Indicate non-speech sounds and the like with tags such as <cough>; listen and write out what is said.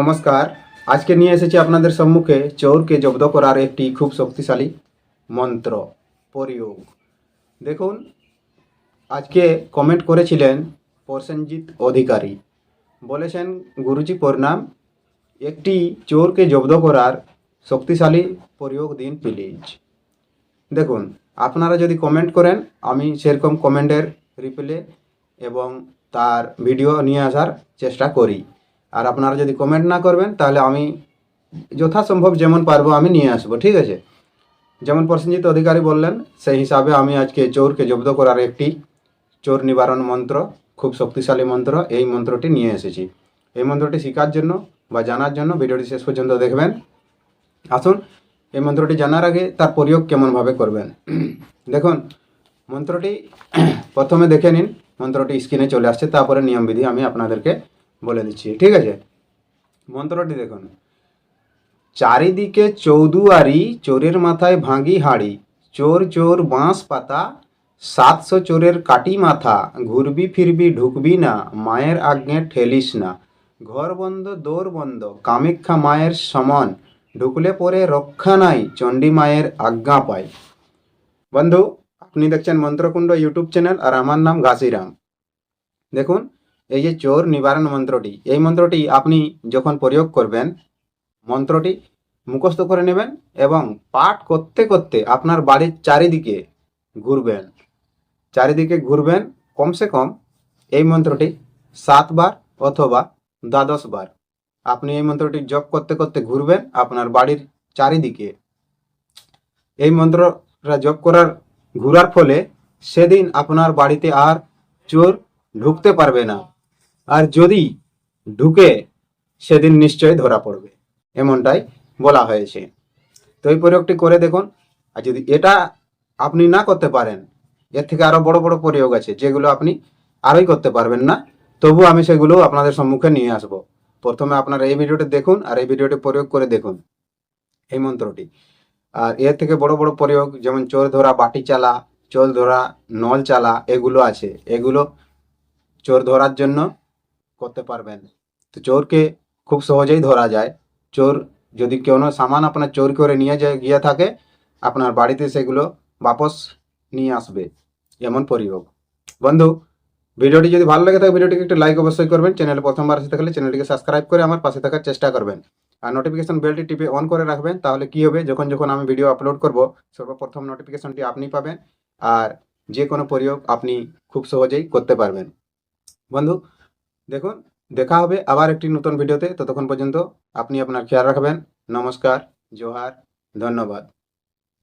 নমস্কার। আজকে নিয়ে এসেছি আপনাদের সম্মুখে চোরকে জব্দ করার একটি খুব শক্তিশালী মন্ত্র, প্রয়োগ। দেখুন, আজকে কমেন্ট করেছিলেন প্রসেনজিৎ অধিকারী। বলেছেন, গুরুজি প্রণাম, একটি চোরকে জব্দ করার শক্তিশালী প্রয়োগ দিন প্লিজ দেখুন, আপনারা যদি কমেন্ট করেন, আমি সেরকম কমেন্টের রিপ্লে এবং তার ভিডিও নিয়ে আসার চেষ্টা করি। আর আপনারা যদি কমেন্ট না করবেন, তাহলে আমি যথাসম্ভব যেমন পারব আমি নিয়ে আসব, ঠিক আছে? যেমন প্রসেনজিৎ অধিকারী বললেন, সেই হিসাবে আমি আজকে চোরকে জব্দ করার একটি চোর নিবারণ মন্ত্র, খুব শক্তিশালী মন্ত্র, এই মন্ত্রটি নিয়ে এসেছি। এই মন্ত্রটি শেখার জন্য বা জানার জন্য ভিডিওটি শেষ পর্যন্ত দেখবেন। আসুন, এই মন্ত্রটি জানার আগে তার প্রয়োগ কেমনভাবে করবেন। <clears throat> দেখুন, মন্ত্রটি <clears throat> প্রথমে দেখে নিন, মন্ত্রটি স্ক্রিনে চলে আসছে, তারপরে নিয়মবিধি আমি আপনাদেরকে বলে দিচ্ছি, ঠিক আছে? মন্ত্রটি দেখুন। চারিদিকে চৌদুয়ারি, চোরের মাথায় ভাঙি হাড়ি, চোর চোর বাঁশ পাতা, সাতশো চোরের কাটি মাথা, ঘুরবি ফিরবি ঢুকবি না, মায়ের আজ্ঞে ঠেলিস না। ঘর বন্ধ, দোর বন্ধ, কামাখ্যা মায়ের সমান, ঢুকলে পরে রক্ষা নাই, চণ্ডী মায়ের আজ্ঞা পাই। বন্ধু, আপনি দেখছেন মন্ত্রকুণ্ড ইউটিউব চ্যানেল আর আমার নাম ঘাসিরাম। দেখুন এই যে চোর নিবারণ মন্ত্রটি, এই মন্ত্রটি আপনি যখন প্রয়োগ করবেন, মন্ত্রটি মুখস্থ করে নেবেন এবং পাঠ করতে করতে আপনার বাড়ির চারিদিকে ঘুরবেন। চারিদিকে ঘুরবেন কমসে কম এই মন্ত্রটি সাতবার অথবা দ্বাদশ বার আপনি এই মন্ত্রটি জপ করতে করতে ঘুরবেন আপনার বাড়ির চারিদিকে। এই মন্ত্রটা জপ করার, ঘুরার ফলে সেদিন আপনার বাড়িতে আর চোর ঢুকতে পারবে না। আর যদি ঢুকে সেদিন নিশ্চয়ই ধরা পড়বে। এমনটাই বলা হয়েছে। তো এই প্রয়োগটি করে দেখুন। আর যদি এটা আপনি না করতে পারেন, এর থেকে আরও বড় বড় প্রয়োগ আছে, যেগুলো আপনি আরোই করতে পারবেন না। তবু আমি সেগুলো আপনাদের সম্মুখে নিয়ে আসব। প্রথমে আপনারা এই ভিডিওটি দেখুন আর এই ভিডিওটি প্রয়োগ করে দেখুন এই মন্ত্রটি। আর এর থেকে বড় বড় প্রয়োগ যেমন চোর ধরা, বাটি চালা, চোর ধরা, নল চালা, এগুলো আছে। এগুলো চোর ধরার জন্য করতে পারবেন। তো চোরকে খুব সহজেই ধরা যায়। চোর যদি কোনো সামান আপনার চোর করে নিয়ে গিয়ে থাকে, আপনার বাড়িতে সেগুলো বাপস নিয়ে আসবে। এমন প্রয়োগ বন্ধু, ভিডিওটি যদি ভালো লাগে থাকে, ভিডিওটিকে একটু লাইক অবশ্যই করবেন। চ্যানেলে প্রথমবার আসতে থাকলে চ্যানেলটিকে সাবস্ক্রাইব করে আমার পাশে থাকার চেষ্টা করবেন। আর নোটিফিকেশন বেলটি টিপে অন করে রাখবেন, তাহলে কি হবে? যখন যখন আমি ভিডিও আপলোড করব, সর্বপ্রথম নোটিফিকেশনটি আপনি পাবেন। আর যে কোনো প্রয়োগ আপনি খুব সহজেই করতে পারবেন। বন্ধু দেখুন, দেখা হবে আবার একটি নতুন ভিডিওতে। ততক্ষণ পর্যন্ত আপনি আপনার খেয়াল রাখবেন। নমস্কার, জোহার, ধন্যবাদ।